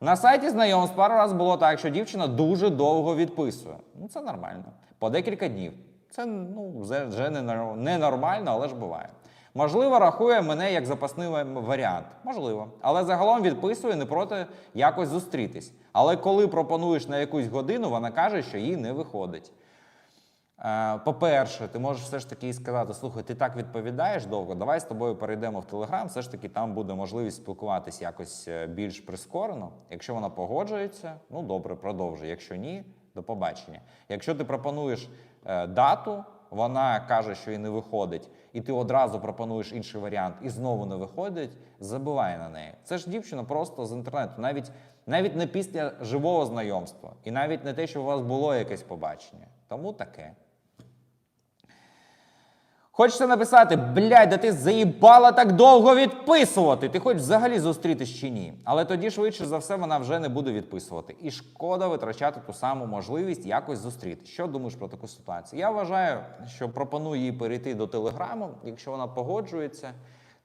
На сайті знайомств пару раз було так, що дівчина дуже довго відписує. Ну, це нормально. По декілька днів. Це ну, вже не нормально, але ж буває. Можливо, рахує мене як запасний варіант. Можливо. Але загалом відписує не проти якось зустрітись. Але коли пропонуєш на якусь годину, вона каже, що їй не виходить. Е, По-перше, ти можеш все ж таки сказати: слухай, ти так відповідаєш довго, давай з тобою перейдемо в Телеграм. Все ж таки там буде можливість спілкуватись якось е, більш прискорено. Якщо вона погоджується, ну добре, продовжуй. Якщо ні, до побачення. Якщо ти пропонуєш е, дату, вона каже, що їй не виходить, і ти одразу пропонуєш інший варіант, і знову не виходить, забивай на неї. Це ж дівчина просто з інтернету, навіть, навіть не після живого знайомства, і навіть не те, що у вас було якесь побачення. Тому таке. Хочеться написати, блядь, да ти заїбала так довго відписувати. Ти хочеш взагалі зустрітись чи ні? Але тоді швидше за все вона вже не буде відписувати. І шкода витрачати ту саму можливість якось зустріти. Що думаєш про таку ситуацію? Я вважаю, що пропоную їй перейти до телеграму, якщо вона погоджується.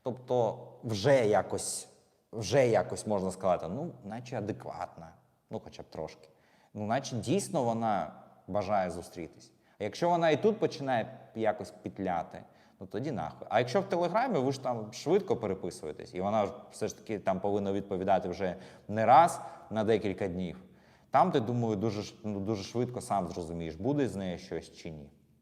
Тобто, вже якось, вже якось можна сказати, ну, наче адекватна, ну хоча б трошки. Ну, наче дійсно вона бажає зустрітись. Якщо вона і тут починає якось пітляти, ну тоді нахуй. А якщо в Телеграмі ви ж там швидко переписуєтесь, і вона ж все ж таки там повинна відповідати вже не раз на декілька днів, там ти думаю, дуже, ну, дуже швидко сам зрозумієш, буде з нею щось чи ні.